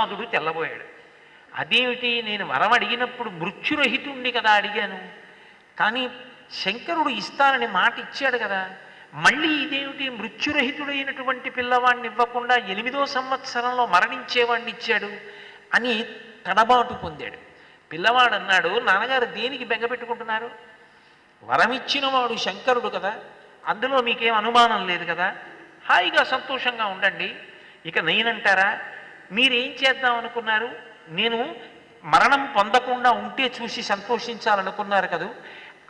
నాదుడు తెల్లబోయాడు. అదేమిటి? నేను వరం అడిగినప్పుడు మృత్యురహితుండి కదా అడిగాను. కానీ శంకరుడు ఇస్తానని మాట ఇచ్చాడు కదా. మళ్ళీ ఇదేమిటి? మృత్యురహితుడైనటువంటి పిల్లవాడిని ఇవ్వకుండా ఎనిమిదో సంవత్సరంలో మరణించేవాడిని ఇచ్చాడు అని తడబాటు పొందాడు. పిల్లవాడు అన్నాడు నాన్నగారు దేనికి బెంగ పెట్టుకుంటున్నారు? వరమిచ్చిన వాడు శంకరుడు కదా. అందులో మీకేం అనుమానం లేదు కదా. హాయిగా సంతోషంగా ఉండండి. ఇక నేనంటారా? మీరేం చేద్దాం అనుకున్నారు? నేను మరణం పొందకుండా ఉంటే చూసి సంతోషించాలనుకున్నారు కదా.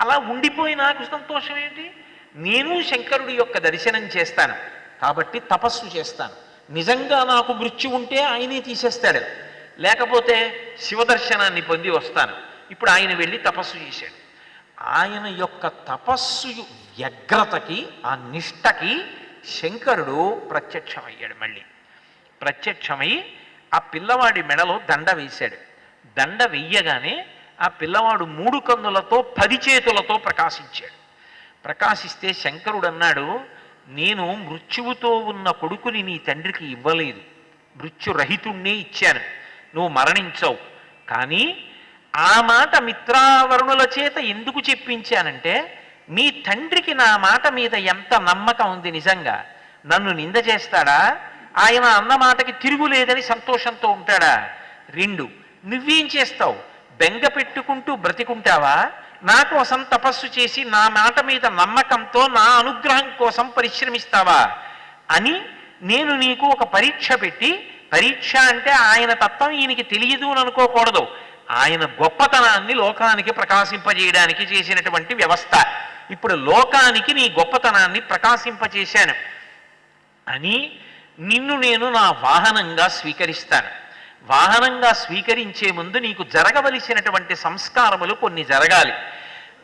అలా ఉండిపోయి నాకు సంతోషం ఏంటి? నేను శంకరుడి యొక్క దర్శనం చేస్తాను. కాబట్టి తపస్సు చేస్తాను. నిజంగా నాకు మృత్యు ఉంటే ఆయనే తీసేస్తాడు. లేకపోతే శివదర్శనాన్ని పొంది వస్తాను. ఇప్పుడు ఆయన వెళ్ళి తపస్సు చేశాడు. ఆయన యొక్క తపస్సు వ్యగ్రతకి ఆ నిష్టకి శంకరుడు ప్రత్యక్షమయ్యాడు మళ్ళీ. ప్రత్యక్షమై ఆ పిల్లవాడి మెడలో దండ వేశాడు. దండ వెయ్యగానే ఆ పిల్లవాడు మూడు కన్నులతో పది చేతులతో ప్రకాశించాడు. ప్రకాశిస్తే శంకరుడు అన్నాడు నేను మృత్యువుతో ఉన్న కొడుకుని నీ తండ్రికి ఇవ్వలేదు. మృత్యురహితుణ్ణే ఇచ్చాను. నువ్వు మరణించవు. కానీ ఆ మాట మిత్రావరుణుల చేత ఎందుకు చెప్పించానంటే మీ తండ్రికి నా మాట మీద ఎంత నమ్మకం ఉంది నిజంగా? నన్ను నింద చేస్తాడా? ఆయన అన్న మాటకి తిరుగులేదని సంతోషంతో ఉంటాడా? రెండు నువ్వేం చేస్తావు? బెంగ పెట్టుకుంటూ బ్రతికుంటావా? నా కోసం తపస్సు చేసి నా మాట మీద నమ్మకంతో నా అనుగ్రహం కోసం పరిశ్రమిస్తావా? అని నేను నీకు ఒక పరీక్ష పెట్టి పరీక్ష అంటే ఆయన తత్వం ఈయనకి తెలియదు అని అనుకోకూడదు. ఆయన గొప్పతనాన్ని లోకానికి ప్రకాశింపజేయడానికి చేసినటువంటి వ్యవస్థ. ఇప్పుడు లోకానికి నీ గొప్పతనాన్ని ప్రకాశింపజేశాను. అని నిన్ను నేను నా వాహనంగా స్వీకరిస్తాను. వాహనంగా స్వీకరించే ముందు నీకు జరగవలసినటువంటి సంస్కారములు కొన్ని జరగాలి.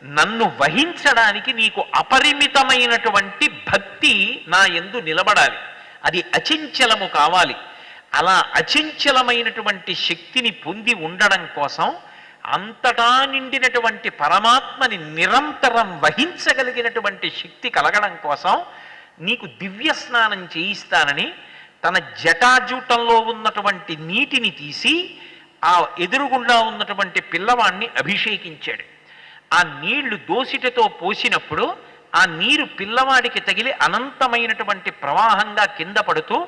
నన్ను వహించడానికి నీకు అపరిమితమైనటువంటి భక్తి నా ఎందు నిలబడాలి. అది అచంచలము కావాలి. అలా అచంచలమైనటువంటి శక్తిని పొంది ఉండడం కోసం అంతటా నిండినటువంటి పరమాత్మని నిరంతరం వహించగలిగినటువంటి శక్తి కలగడం కోసం నీకు దివ్య స్నానం చేయిస్తానని తన జటాజూటంలో ఉన్నటువంటి నీటిని తీసి ఆ ఎదురుగుండా ఉన్నటువంటి పిల్లవాణ్ణి అభిషేకించాడు. ఆ నీళ్ళు దోసిటతో పోసినప్పుడు ఆ నీరు పిల్లవాడికి తగిలి అనంతమైనటువంటి ప్రవాహంగా కింద పడుతూ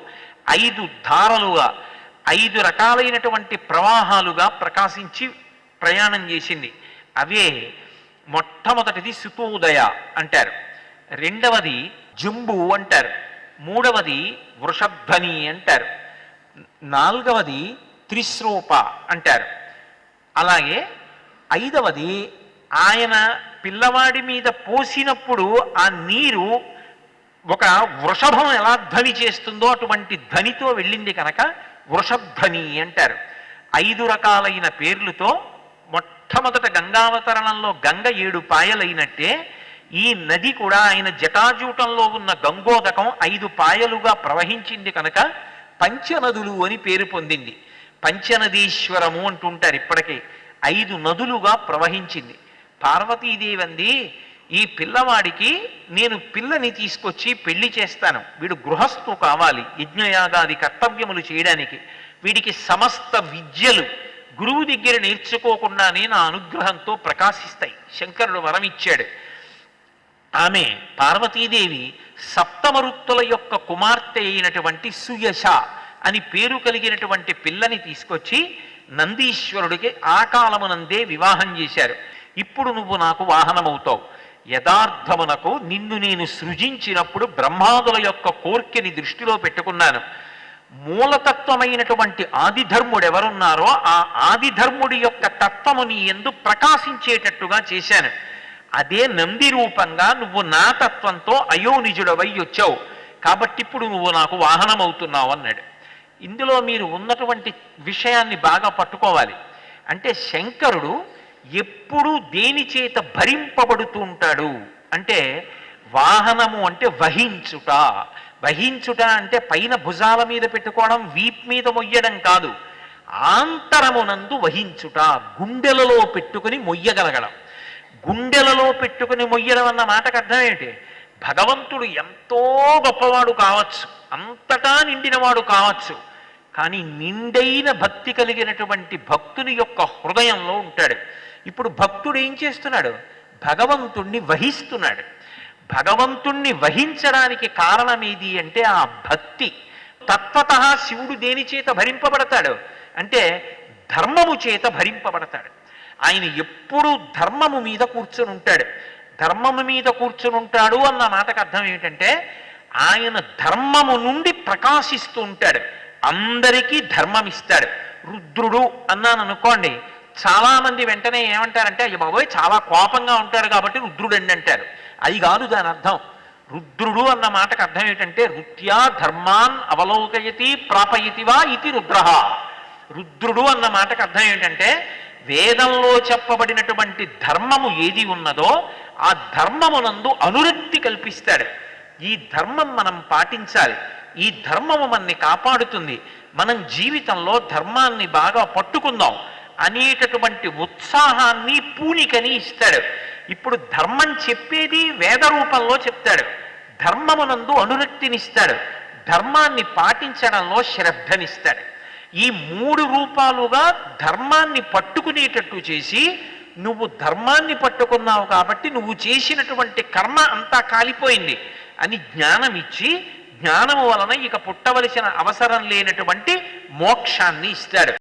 ఐదు ధారలుగా ఐదు రకాలైనటువంటి ప్రవాహాలుగా ప్రకాశించి ప్రయాణం చేసింది. అవే మొట్టమొదటిది సుతోదయ అంటారు. రెండవది జంబు అంటారు. మూడవది వృషధ్వని అంటారు. నాలుగవది త్రిశ్రూప అంటారు. అలాగే ఐదవది ఆయన పిల్లవాడి మీద పోసినప్పుడు ఆ నీరు ఒక వృషభం ఎలా ధ్వని చేస్తుందో అటువంటి ధ్వనితో వెళ్ళింది కనుక వృషధ్వని అంటారు. ఐదు రకాలైన పేర్లతో మొట్టమొదట గంగావతరణంలో గంగ ఏడు పాయలైనట్టే ఈ నది కూడా ఆయన జటాజూటంలో ఉన్న గంగోదకం ఐదు పాయలుగా ప్రవహించింది కనుక పంచనదులు అని పేరు పొందింది. పంచనదీశ్వరము అంటుంటారు ఇప్పటికే. ఐదు నదులుగా ప్రవహించింది. పార్వతీదేవి అంది ఈ పిల్లవాడికి నేను పిల్లని తీసుకొచ్చి పెళ్ళి చేస్తాను. వీడు గృహస్థు కావాలి యజ్ఞయాగాది కర్తవ్యములు చేయడానికి. వీడికి సమస్త విద్యలు గురువు దగ్గర నేర్చుకోకుండానే నా అనుగ్రహంతో ప్రకాశిస్తాయి. శంకరుడు వరం ఇచ్చాడు ఆమె పార్వతీదేవి సప్తమరుత్తుల యొక్క కుమార్తె అయినటువంటి సుయశ అని పేరు కలిగినటువంటి పిల్లని తీసుకొచ్చి నందీశ్వరుడికి ఆ కాలమునందే వివాహం చేశారు. ఇప్పుడు నువ్వు నాకు వాహనమవుతావు. యథార్థమునకు నిన్ను నేను సృజించినప్పుడు బ్రహ్మాదుల యొక్క కోర్కెని దృష్టిలో పెట్టుకున్నాను. మూలతత్వమైనటువంటి ఆదిధర్ముడు ఎవరున్నారో ఆ ఆదిధర్ముడి యొక్క తత్వము నీ ఎందు ప్రకాశించేటట్టుగా చేశాను. అదే నంది రూపంగా నువ్వు నా తత్వంతో అయోనిజుడవై వచ్చావు. కాబట్టి ఇప్పుడు నువ్వు నాకు వాహనం అవుతున్నావు అన్నాడు. ఇందులో మీరు ఉన్నటువంటి విషయాన్ని బాగా పట్టుకోవాలి. అంటే శంకరుడు ఎప్పుడు దేని చేత భరింపబడుతూ ఉంటాడు? అంటే వాహనము అంటే వహించుట. వహించుట అంటే పైన భుజాల మీద పెట్టుకోవడం వీప్ మీద మొయ్యడం కాదు. ఆంతరమునందు వహించుట గుండెలలో పెట్టుకుని మొయ్యగలగడం. గుండెలలో పెట్టుకుని మొయ్యడం అన్న మాటకు అర్థం ఏంటి? భగవంతుడు ఎంతో గొప్పవాడు కావచ్చు అంతటా నిండినవాడు కావచ్చు కానీ నిండైన భక్తి కలిగినటువంటి భక్తుని యొక్క హృదయంలో ఉంటాడు. ఇప్పుడు భక్తుడు ఏం చేస్తున్నాడు? భగవంతుణ్ణి వహిస్తున్నాడు. భగవంతుణ్ణి వహించడానికి కారణం ఏది అంటే ఆ భక్తి. తత్వత శివుడు దేని చేత భరింపబడతాడు? అంటే ధర్మము చేత భరింపబడతాడు. ఆయన ఎప్పుడూ ధర్మము మీద కూర్చొని ఉంటాడు. ధర్మము మీద కూర్చొని ఉంటాడు అన్న మాటకు అర్థం ఏమిటంటే ఆయన ధర్మము నుండి ప్రకాశిస్తూ ఉంటాడు. అందరికీ ధర్మం ఇస్తాడు రుద్రుడు అన్నాను అనుకోండి చాలామంది వెంటనే ఏమంటారంటే అయ్య బాబోయ్ చాలా కోపంగా ఉంటాడు కాబట్టి రుద్రుడండి అంటారు. అది కాదు దాని అర్థం. రుద్రుడు అన్న మాటకు అర్థం ఏంటంటే రుత్యా ధర్మాన్ అవలోకయతి ప్రాపయతివా ఇది రుద్ర. రుద్రుడు అన్న మాటకు అర్థం ఏంటంటే వేదంలో చెప్పబడినటువంటి ధర్మము ఏది ఉన్నదో ఆ ధర్మమునందు అనురక్తి కల్పిస్తాడు. ఈ ధర్మం మనం పాటించాలి. ఈ ధర్మము మనని కాపాడుతుంది. మనం జీవితంలో ధర్మాన్ని బాగా పట్టుకుందాం. అనేటటువంటి ఉత్సాహాన్ని పూనికని ఇస్తాడు. ఇప్పుడు ధర్మం చెప్పేది వేద రూపంలో చెప్తాడు. ధర్మమునందు అనురక్తినిస్తాడు ధర్మాన్ని పాటించడంలో శ్రద్ధనిస్తాడు. ఈ మూడు రూపాలుగా ధర్మాన్ని పట్టుకునేటట్టు చేసి నువ్వు ధర్మాన్ని పట్టుకున్నావు కాబట్టి నువ్వు చేసినటువంటి కర్మ అంతా కాలిపోయింది అని జ్ఞానం ఇచ్చి జ్ఞానము వలన ఇక పుట్టవలసిన అవసరం లేనటువంటి మోక్షాన్ని ఇస్తాడు.